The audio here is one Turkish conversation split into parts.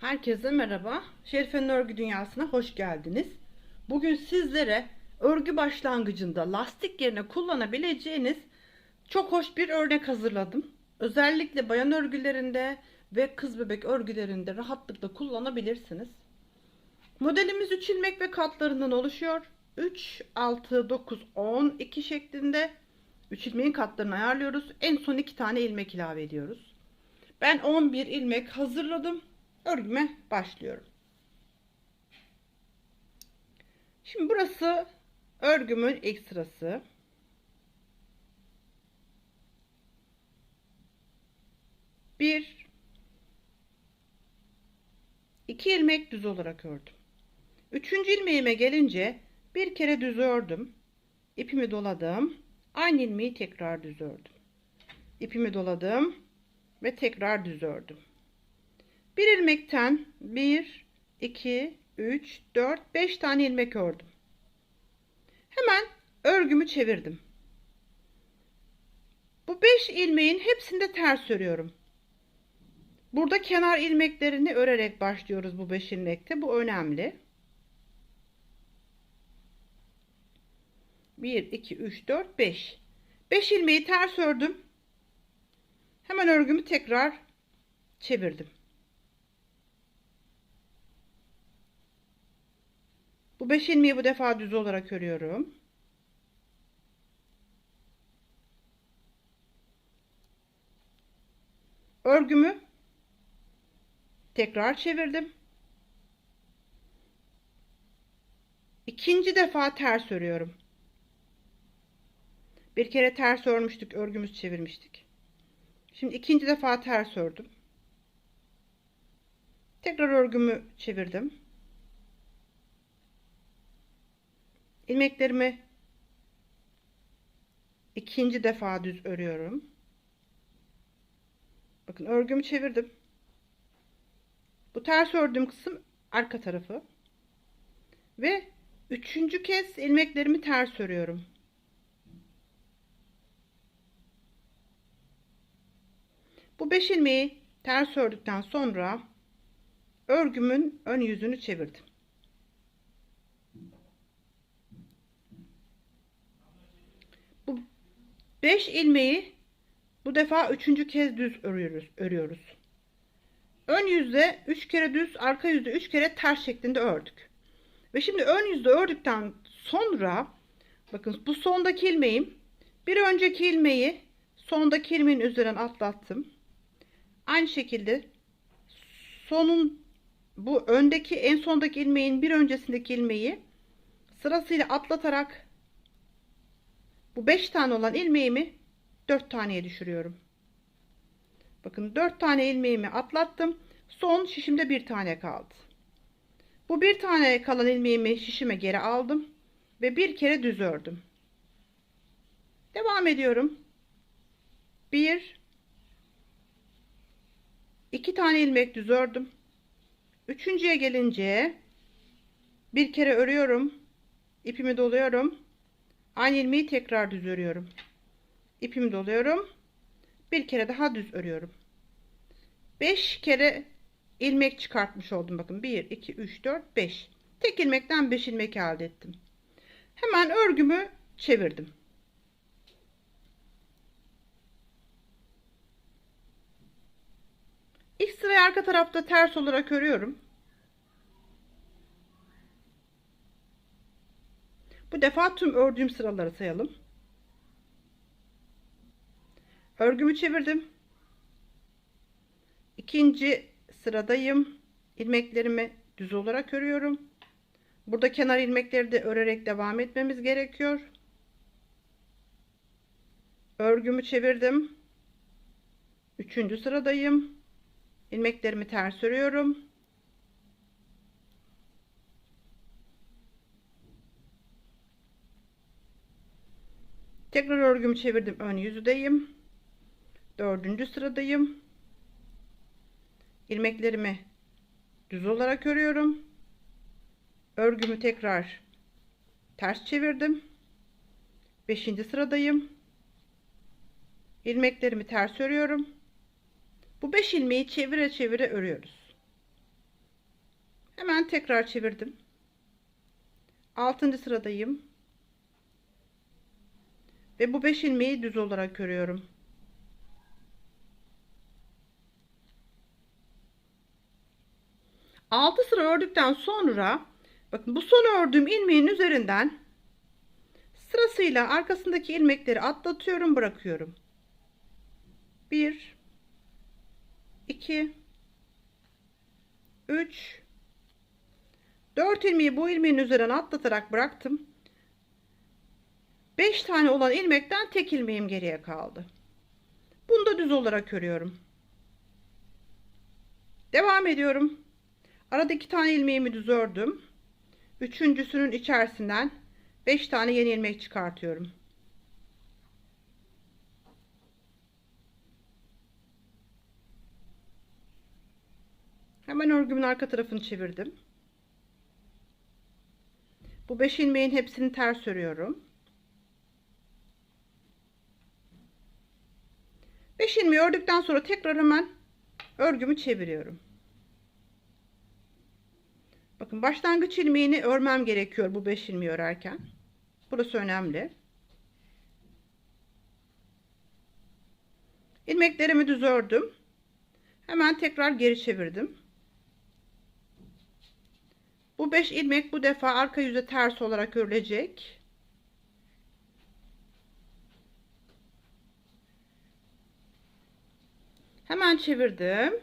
Herkese merhaba. Şerife'nin örgü dünyasına hoş geldiniz. Bugün sizlere örgü başlangıcında lastik yerine kullanabileceğiniz çok hoş bir örnek hazırladım. Özellikle bayan örgülerinde ve kız bebek örgülerinde rahatlıkla kullanabilirsiniz. Modelimiz 3 ilmek ve katlarından oluşuyor. 3, 6, 9, 10, 2 şeklinde 3 ilmeğin katlarını ayarlıyoruz. En son 2 tane ilmek ilave ediyoruz. Ben 11 ilmek hazırladım. Örgüme başlıyorum. Şimdi burası örgümün ilk sırası. Bir, iki ilmek düz olarak ördüm. Üçüncü ilmeğime gelince bir kere düz ördüm. İpimi doladım. Aynı ilmeği tekrar düz ördüm. İpimi doladım ve tekrar düz ördüm. Bir ilmekten 1, 2, 3, 4, 5 tane ilmek ördüm. Hemen örgümü çevirdim. Bu 5 ilmeğin hepsinde ters örüyorum. Burada kenar ilmeklerini örerek başlıyoruz bu 5 ilmekte. Bu önemli. 1, 2, 3, 4, 5. 5 ilmeği ters ördüm. Hemen örgümü tekrar çevirdim. Bu 5 ilmeği bu defa düz olarak örüyorum. Örgümü tekrar çevirdim. İkinci defa ters örüyorum. Bir kere ters örmüştük, örgümüz çevirmiştik. Şimdi ikinci defa ters ördüm. Tekrar örgümü çevirdim. İlmeklerimi ikinci defa düz örüyorum. Bakın örgümü çevirdim. Bu ters ördüğüm kısım arka tarafı. Ve üçüncü kez ilmeklerimi ters örüyorum. Bu beş ilmeği ters ördükten sonra örgümün ön yüzünü çevirdim. 5 ilmeği bu defa üçüncü kez düz örüyoruz. örüyoruz. Ön yüzde 3 kere düz, arka yüzde 3 kere ters şeklinde ördük. Ve şimdi ön yüzde ördükten sonra bakın bu sondaki ilmeğim bir önceki ilmeği sondaki ilmeğin üzerinden atlattım. Aynı şekilde sonun bu öndeki en sondaki ilmeğin bir öncesindeki ilmeği sırasıyla atlatarak bu 5 tane olan ilmeğimi 4 taneye düşürüyorum. Bakın 4 tane ilmeğimi atlattım. Son şişimde bir tane kaldı. Bu bir tane kalan ilmeğimi şişime geri aldım ve bir kere düz ördüm. Devam ediyorum. 1 2 tane ilmek düz ördüm. Üçüncüye gelince bir kere örüyorum. ipimi doluyorum. Aynı ilmeği tekrar düz örüyorum. İpimi doluyorum. Bir kere daha düz örüyorum. 5 kere ilmek çıkartmış oldum. Bakın 1, 2, 3, 4, 5. Tek ilmekten 5 ilmek elde ettim. Hemen örgümü çevirdim. İlk sırayı arka tarafta ters olarak örüyorum. Bu defa tüm ördüğüm sıraları sayalım. Örgümü çevirdim. İkinci sıradayım. İlmeklerimi düz olarak örüyorum. Burada kenar ilmekleri de örerek devam etmemiz gerekiyor. Örgümü çevirdim. Üçüncü sıradayım. İlmeklerimi ters örüyorum. Tekrar örgümü çevirdim. Ön yüzüdeyim. Dördüncü sıradayım. İlmeklerimi düz olarak örüyorum. Örgümü tekrar ters çevirdim. Beşinci sıradayım. İlmeklerimi ters örüyorum. Bu beş ilmeği çevire çevire örüyoruz. Hemen tekrar çevirdim. 6. sıradayım. Ve bu 5 ilmeği düz olarak örüyorum. Altı sıra ördükten sonra bakın bu son ördüğüm ilmeğin üzerinden sırasıyla arkasındaki ilmekleri atlatıyorum bırakıyorum. 1 2 3 4 ilmeği bu ilmeğin üzerine atlatarak bıraktım. 5 tane olan ilmekten tek ilmeğim geriye kaldı. Bunu da düz olarak örüyorum. Devam ediyorum. Arada iki tane ilmeğimi düz ördüm. Üçüncüsünün içerisinden 5 tane yeni ilmek çıkartıyorum. Hemen örgümün arka tarafını çevirdim. Bu 5 ilmeğin hepsini ters örüyorum. 5 ilmeği ördükten sonra tekrar hemen örgümü çeviriyorum. Bakın başlangıç ilmeğini örmem gerekiyor bu 5 ilmeği örerken. Burası önemli. İlmeklerimi düz ördüm. Hemen tekrar geri çevirdim. Bu 5 ilmek bu defa arka yüze ters olarak örülecek. Hemen çevirdim.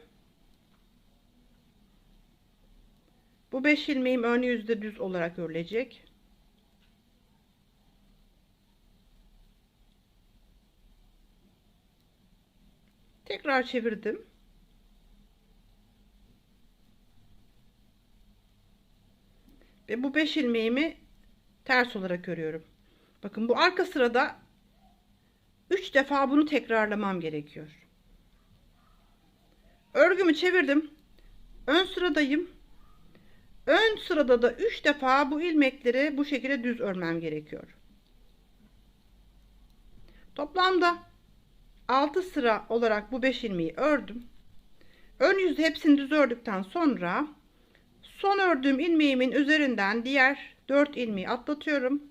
Bu 5 ilmeğim ön yüzde düz olarak örülecek. Tekrar çevirdim. Ve bu 5 ilmeğimi ters olarak örüyorum. Bakın bu arka sırada 3 defa bunu tekrarlamam gerekiyor. Örgümü çevirdim. Ön sıradayım. Ön sırada da 3 defa bu ilmekleri bu şekilde düz örmem gerekiyor. Toplamda 6 sıra olarak bu 5 ilmeği ördüm. Ön yüzde hepsini düz ördükten sonra son ördüğüm ilmeğimin üzerinden diğer 4 ilmeği atlatıyorum.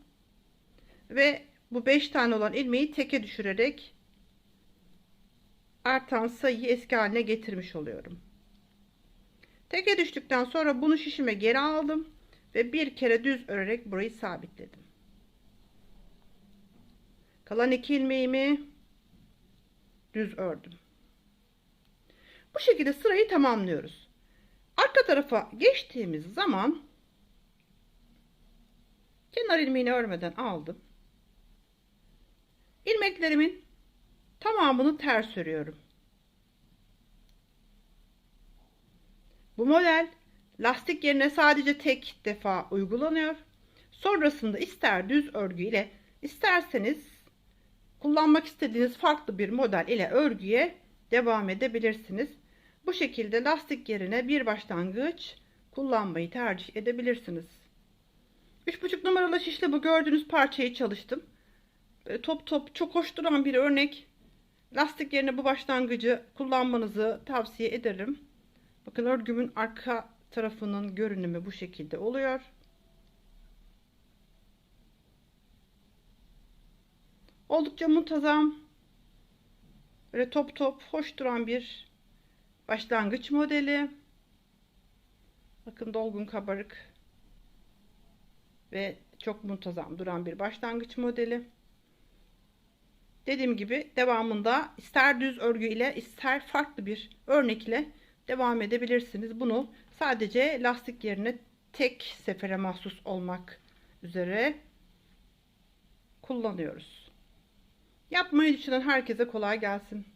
Ve bu 5 tane olan ilmeği teke düşürerek artan sayıyı eski haline getirmiş oluyorum. Teke düştükten sonra bunu şişime geri aldım ve bir kere düz örerek burayı sabitledim. Kalan iki ilmeğimi düz ördüm. Bu şekilde sırayı tamamlıyoruz. Arka tarafa geçtiğimiz zaman kenar ilmeğini örmeden aldım. İlmeklerimin tamamını ters örüyorum. Bu model lastik yerine sadece tek defa uygulanıyor. Sonrasında ister düz örgü ile isterseniz kullanmak istediğiniz farklı bir model ile örgüye devam edebilirsiniz. Bu şekilde lastik yerine bir başlangıç kullanmayı tercih edebilirsiniz. 3,5 numaralı şişle bu gördüğünüz parçayı çalıştım. Top top çok hoş duran bir örnek. Lastik yerine bu başlangıcı kullanmanızı tavsiye ederim. Bakın örgümün arka tarafının görünümü bu şekilde oluyor. Oldukça muntazam, böyle top top hoş duran bir başlangıç modeli. Bakın dolgun kabarık ve çok muntazam duran bir başlangıç modeli. Dediğim gibi devamında ister düz örgü ile ister farklı bir örnek ile devam edebilirsiniz. Bunu sadece lastik yerine tek sefere mahsus olmak üzere kullanıyoruz. Yapmayı düşünen herkese kolay gelsin.